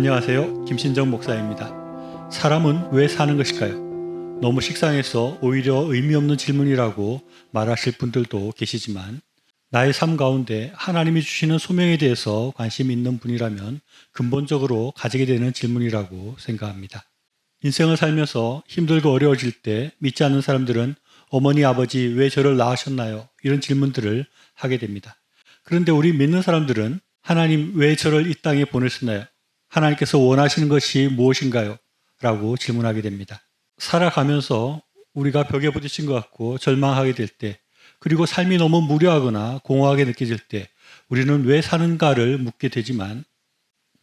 안녕하세요. 김신정 목사입니다. 사람은 왜 사는 것일까요? 너무 식상해서 오히려 의미 없는 질문이라고 말하실 분들도 계시지만 나의 삶 가운데 하나님이 주시는 소명에 대해서 관심 있는 분이라면 근본적으로 가지게 되는 질문이라고 생각합니다. 인생을 살면서 힘들고 어려워질 때 믿지 않는 사람들은 어머니 아버지 왜 저를 낳으셨나요? 이런 질문들을 하게 됩니다. 그런데 우리 믿는 사람들은 하나님 왜 저를 이 땅에 보내셨나요? 하나님께서 원하시는 것이 무엇인가요? 라고 질문하게 됩니다. 살아가면서 우리가 벽에 부딪힌 것 같고 절망하게 될 때, 그리고 삶이 너무 무료하거나 공허하게 느껴질 때, 우리는 왜 사는가를 묻게 되지만,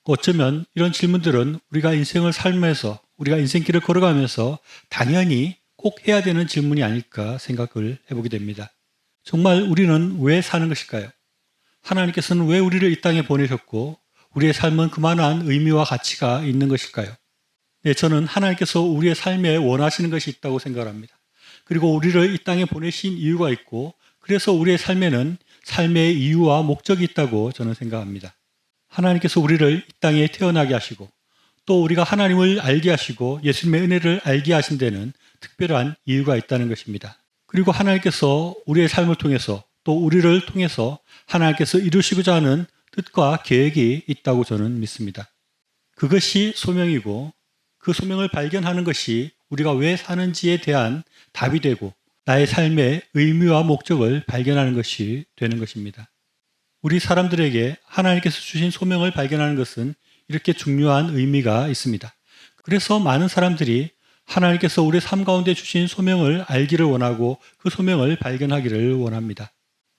어쩌면 이런 질문들은 우리가 인생을 살면서, 우리가 인생길을 걸어가면서 당연히 꼭 해야 되는 질문이 아닐까 생각을 해보게 됩니다. 정말 우리는 왜 사는 것일까요? 하나님께서는 왜 우리를 이 땅에 보내셨고, 우리의 삶은 그만한 의미와 가치가 있는 것일까요? 네, 저는 하나님께서 우리의 삶에 원하시는 것이 있다고 생각합니다. 그리고 우리를 이 땅에 보내신 이유가 있고, 그래서 우리의 삶에는 삶의 이유와 목적이 있다고 저는 생각합니다. 하나님께서 우리를 이 땅에 태어나게 하시고, 또 우리가 하나님을 알게 하시고 예수님의 은혜를 알게 하신 데는 특별한 이유가 있다는 것입니다. 그리고 하나님께서 우리의 삶을 통해서 또 우리를 통해서 하나님께서 이루시고자 하는 뜻과 계획이 있다고 저는 믿습니다. 그것이 소명이고 그 소명을 발견하는 것이 우리가 왜 사는지에 대한 답이 되고 나의 삶의 의미와 목적을 발견하는 것이 되는 것입니다. 우리 사람들에게 하나님께서 주신 소명을 발견하는 것은 이렇게 중요한 의미가 있습니다. 그래서 많은 사람들이 하나님께서 우리 삶 가운데 주신 소명을 알기를 원하고 그 소명을 발견하기를 원합니다.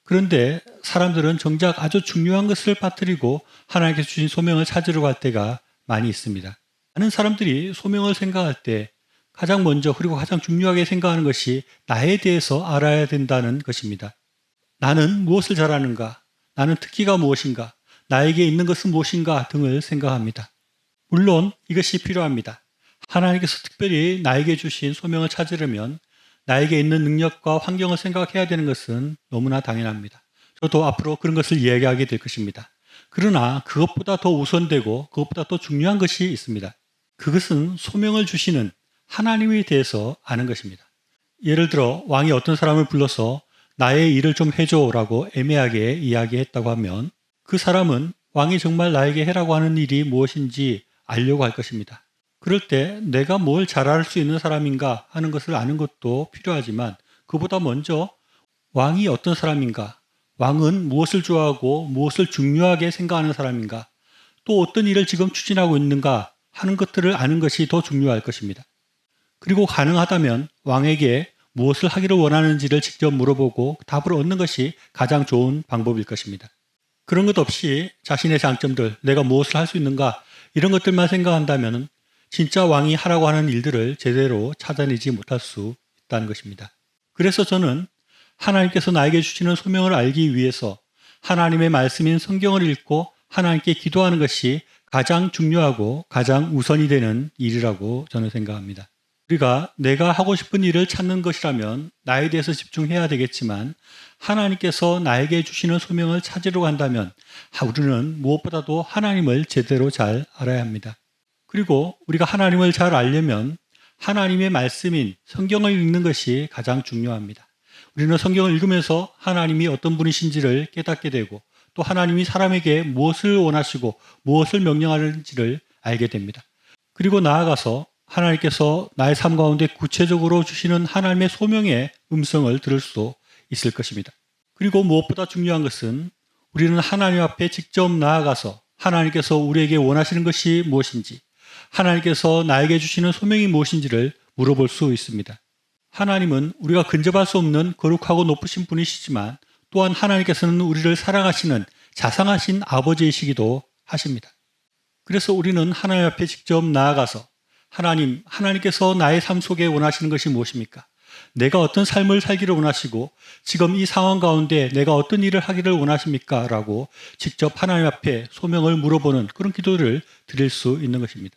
그런데 사람들은 정작 아주 중요한 것을 빠뜨리고 하나님께서 주신 소명을 찾으러 갈 때가 많이 있습니다. 많은 사람들이 소명을 생각할 때 가장 먼저 그리고 가장 중요하게 생각하는 것이 나에 대해서 알아야 된다는 것입니다. 나는 무엇을 잘하는가? 나는 특기가 무엇인가? 나에게 있는 것은 무엇인가 등을 생각합니다. 물론 이것이 필요합니다. 하나님께서 특별히 나에게 주신 소명을 찾으려면 나에게 있는 능력과 환경을 생각해야 되는 것은 너무나 당연합니다. 저도 앞으로 그런 것을 이야기하게 될 것입니다. 그러나 그것보다 더 우선되고 그것보다 더 중요한 것이 있습니다. 그것은 소명을 주시는 하나님에 대해서 아는 것입니다. 예를 들어 왕이 어떤 사람을 불러서 나의 일을 좀 해줘라고 애매하게 이야기했다고 하면 그 사람은 왕이 정말 나에게 해라고 하는 일이 무엇인지 알려고 할 것입니다. 그럴 때 내가 뭘 잘할 수 있는 사람인가 하는 것을 아는 것도 필요하지만 그보다 먼저 왕이 어떤 사람인가, 왕은 무엇을 좋아하고 무엇을 중요하게 생각하는 사람인가, 또 어떤 일을 지금 추진하고 있는가 하는 것들을 아는 것이 더 중요할 것입니다. 그리고 가능하다면 왕에게 무엇을 하기를 원하는지를 직접 물어보고 답을 얻는 것이 가장 좋은 방법일 것입니다. 그런 것 없이 자신의 장점들, 내가 무엇을 할 수 있는가 이런 것들만 생각한다면 진짜 왕이 하라고 하는 일들을 제대로 찾아내지 못할 수 있다는 것입니다. 그래서 저는 하나님께서 나에게 주시는 소명을 알기 위해서 하나님의 말씀인 성경을 읽고 하나님께 기도하는 것이 가장 중요하고 가장 우선이 되는 일이라고 저는 생각합니다. 우리가 내가 하고 싶은 일을 찾는 것이라면 나에 대해서 집중해야 되겠지만 하나님께서 나에게 주시는 소명을 찾으러 간다면 우리는 무엇보다도 하나님을 제대로 잘 알아야 합니다. 그리고 우리가 하나님을 잘 알려면 하나님의 말씀인 성경을 읽는 것이 가장 중요합니다. 우리는 성경을 읽으면서 하나님이 어떤 분이신지를 깨닫게 되고 또 하나님이 사람에게 무엇을 원하시고 무엇을 명령하는지를 알게 됩니다. 그리고 나아가서 하나님께서 나의 삶 가운데 구체적으로 주시는 하나님의 소명의 음성을 들을 수 있을 것입니다. 그리고 무엇보다 중요한 것은 우리는 하나님 앞에 직접 나아가서 하나님께서 우리에게 원하시는 것이 무엇인지, 하나님께서 나에게 주시는 소명이 무엇인지를 물어볼 수 있습니다. 하나님은 우리가 근접할 수 없는 거룩하고 높으신 분이시지만 또한 하나님께서는 우리를 사랑하시는 자상하신 아버지이시기도 하십니다. 그래서 우리는 하나님 앞에 직접 나아가서 하나님, 하나님께서 나의 삶 속에 원하시는 것이 무엇입니까? 내가 어떤 삶을 살기를 원하시고 지금 이 상황 가운데 내가 어떤 일을 하기를 원하십니까? 라고 직접 하나님 앞에 소명을 물어보는 그런 기도를 드릴 수 있는 것입니다.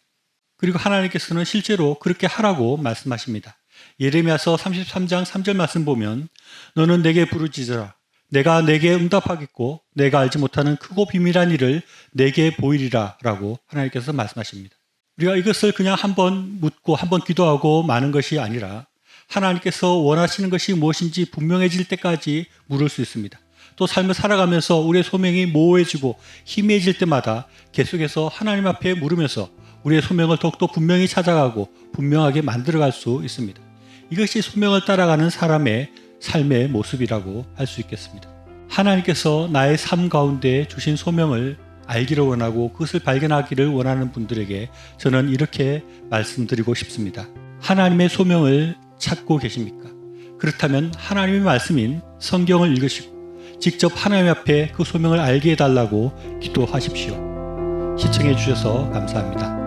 그리고 하나님께서는 실제로 그렇게 하라고 말씀하십니다. 예레미야서 33장 3절 말씀 보면 너는 내게 부르짖어라 내가 내게 응답하겠고 내가 알지 못하는 크고 비밀한 일을 내게 보이리라라고 하나님께서 말씀하십니다. 우리가 이것을 그냥 한번 묻고 한번 기도하고 마는 것이 아니라 하나님께서 원하시는 것이 무엇인지 분명해질 때까지 물을 수 있습니다. 또 삶을 살아가면서 우리의 소명이 모호해지고 희미해질 때마다 계속해서 하나님 앞에 물으면서 우리의 소명을 더욱더 분명히 찾아가고 분명하게 만들어갈 수 있습니다. 이것이 소명을 따라가는 사람의 삶의 모습이라고 할 수 있겠습니다. 하나님께서 나의 삶 가운데 주신 소명을 알기를 원하고 그것을 발견하기를 원하는 분들에게 저는 이렇게 말씀드리고 싶습니다. 하나님의 소명을 찾고 계십니까? 그렇다면 하나님의 말씀인 성경을 읽으시고 직접 하나님 앞에 그 소명을 알게 해달라고 기도하십시오. 시청해 주셔서 감사합니다.